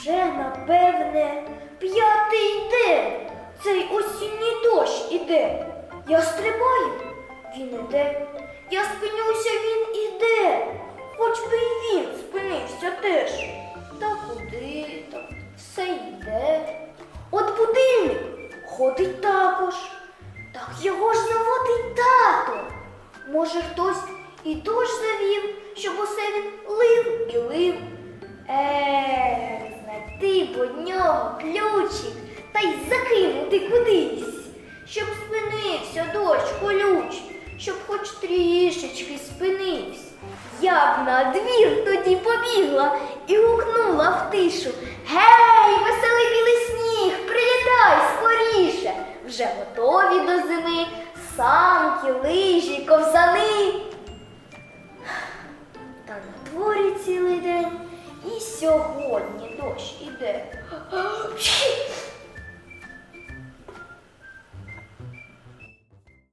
Вже, напевне, п'ятий день цей осінній дощ іде. Я стрибаю, він іде. Я спинюся, він іде. Хоч би й він спинився теж. Та куди так все йде. От будильник ходить також. Так його ж заводить тато. Може, хтось і дощ завів, по ключик та й закинути кудись, щоб спинився дощ колючий, щоб хоч трішечки спинився. Я б на двір тоді побігла і гукнула в тишу. Гей, веселий білий сніг, прилітай скоріше. Вже готові до зими санки, лижі, ковзани. Та на дворі цілий день сьогодні дощ іде.